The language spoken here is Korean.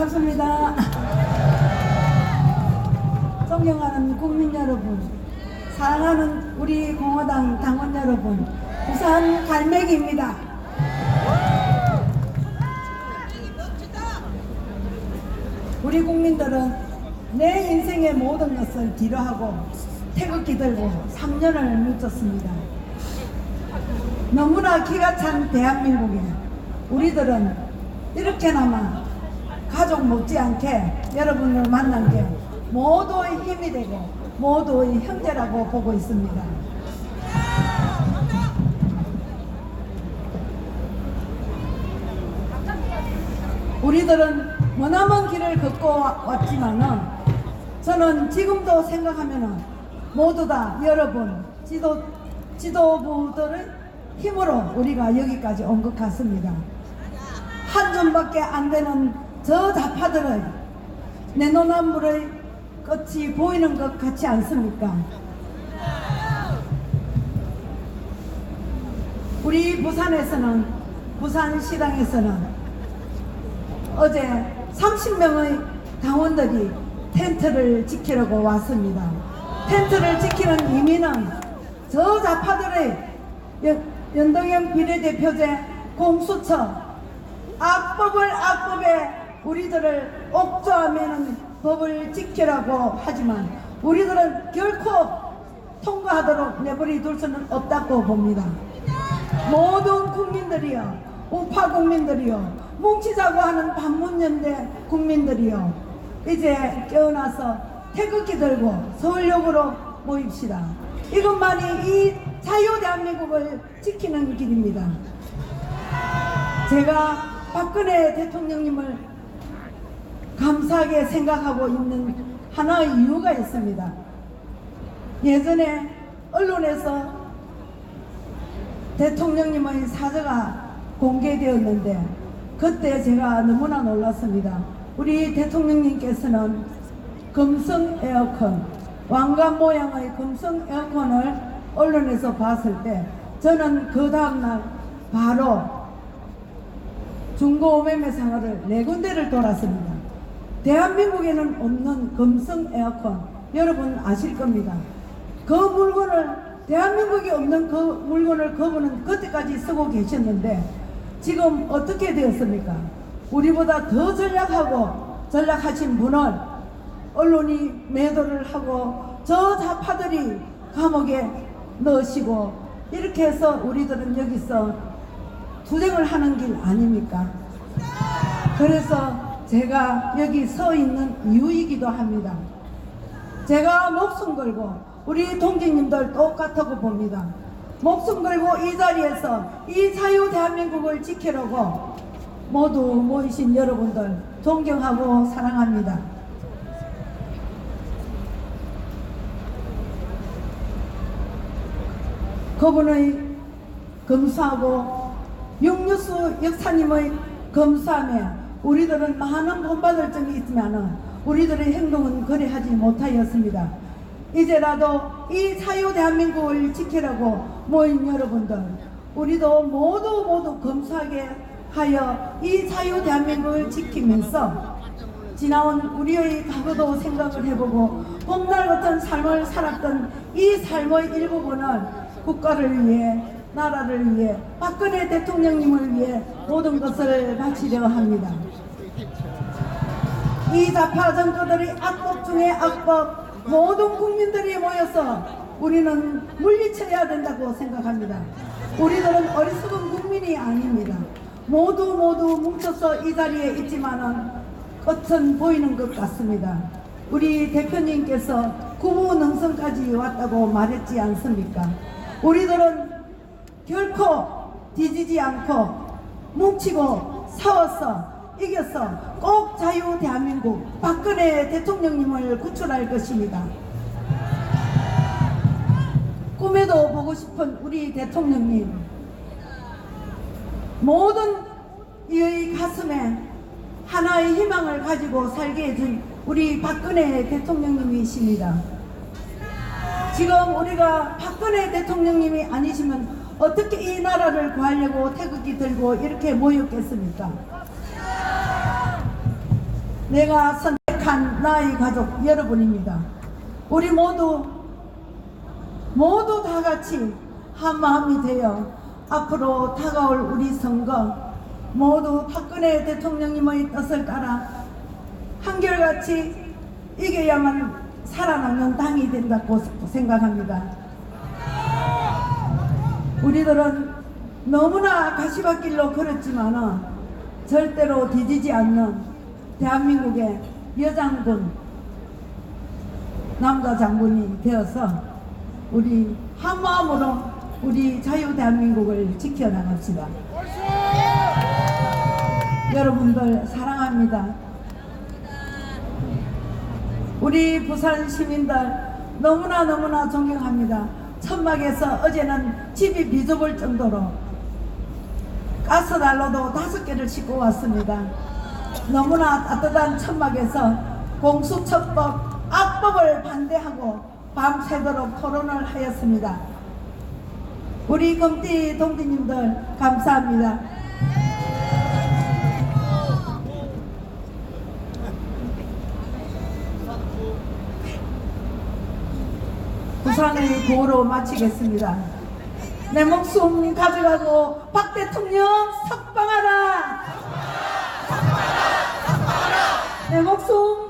반갑습니다. 존경하는 국민 여러분, 사랑하는 우리 공화당 당원 여러분, 부산 갈매기입니다. 우리 국민들은 내 인생의 모든 것을 뒤로하고 태극기 들고 3년을 묻었습니다. 너무나 기가 찬 대한민국에 우리들은 이렇게나마 가족 못지않게 여러분을 만난 게 모두의 힘이 되고 모두의 형제라고 보고 있습니다. 우리들은 머나먼 길을 걷고 와- 왔지만은 저는 지금도 생각하면은 모두 다 여러분 지도 지도부들의 힘으로 우리가 여기까지 온 것 같습니다. 한 줌밖에 안 되는 저 좌파들의 내노남불의 끝이 보이는 것 같지 않습니까? 우리 부산에서는 부산시당에서는 어제 30명의 당원들이 텐트를 지키려고 왔습니다. 텐트를 지키는 의미는 저 좌파들의 연, 연동형 비례대표제 공수처 악법을 악법에 우리들을 옥조하면 법을 지키라고 하지만 우리들은 결코 통과하도록 내버려 둘 수는 없다고 봅니다. 모든 국민들이요, 우파 국민들이요, 뭉치자고 하는 반문연대 국민들이요, 이제 깨어나서 태극기 들고 서울역으로 모입시다. 이것만이 이 자유 대한민국을 지키는 길입니다. 제가 박근혜 대통령님을 감사하게 생각하고 있는 하나의 이유가 있습니다. 예전에 언론에서 대통령님의 사저가 공개되었는데 그때 제가 너무나 놀랐습니다. 우리 대통령님께서는 금성 에어컨, 왕관 모양의 금성 에어컨을 언론에서 봤을 때 저는 그 다음날 바로 중고 오매매상을 네 군데를 돌았습니다. 대한민국에는 없는 금성 에어컨 여러분 아실 겁니다. 그 물건을 대한민국에 없는 그 물건을 그분은 그때까지 쓰고 계셨는데 지금 어떻게 되었습니까? 우리보다 더 전략하고 전략하신 분을 언론이 매도를 하고 저 좌파들이 감옥에 넣으시고 이렇게 해서 우리들은 여기서 투쟁을 하는 길 아닙니까? 그래서 제가 여기 서 있는 이유이기도 합니다. 제가 목숨 걸고 우리 동지님들 똑같다고 봅니다. 목숨 걸고 이 자리에서 이 자유 대한민국을 지키려고 모두 모이신 여러분들 존경하고 사랑합니다. 그분의 검사하고 육류수 역사님의 검사함에 우리들은 많은 본받을 점이 있지만은 우리들의 행동은 그리하지 못하였습니다. 이제라도 이 자유 대한민국을 지키라고 모인 여러분들, 우리도 모두 모두 검사하게 하여 이 자유 대한민국을 지키면서 지나온 우리의 과거도 생각을 해보고 봄날 같은 삶을 살았던 이 삶의 일부분을 국가를 위해 나라를 위해 박근혜 대통령님을 위해 모든 것을 바치려 합니다. 이 좌파 정권들의 악법 중에 악법 모든 국민들이 모여서 우리는 물리쳐야 된다고 생각합니다. 우리들은 어리석은 국민이 아닙니다. 모두 모두 뭉쳐서 이 자리에 있지만은 끝은 보이는 것 같습니다. 우리 대표님께서 구부능선까지 왔다고 말했지 않습니까? 우리들은 결코 뒤지지 않고 뭉치고 싸워서 이겨서 꼭 자유 대한민국 박근혜 대통령님을 구출할 것입니다. 꿈에도 보고 싶은 우리 대통령님 모든 이의 가슴에 하나의 희망을 가지고 살게 해준 우리 박근혜 대통령님이십니다. 지금 우리가 박근혜 대통령님이 아니시면 어떻게 이 나라를 구하려고 태극기 들고 이렇게 모였겠습니까? 내가 선택한 나의 가족 여러분입니다. 우리 모두 모두 다 같이 한 마음이 되어 앞으로 다가올 우리 선거 모두 박근혜 대통령님의 뜻을 따라 한결같이 이겨야만 살아남는 당이 된다고 생각합니다. 우리들은 너무나 가시밭길로 걸었지만 절대로 뒤지지 않는 대한민국의 여장군 남자 장군이 되어서 우리 한 마음으로 우리 자유 대한민국을 지켜나갑시다. 여러분들 사랑합니다. 우리 부산 시민들 너무나 너무나 존경합니다. 천막에서 어제는 집이 비좁을 정도로 가스난로도 다섯 개를 싣고 왔습니다. 너무나 따뜻한 천막에서 공수처법 악법을 반대하고 밤새도록 토론을 하였습니다. 우리 검띠 동지님들 감사합니다. 부산의 구호로 마치겠습니다. 내 목숨 가져가고 박 대통령 석방하라! 내 목숨 가져가고 박 대통령 석방하라!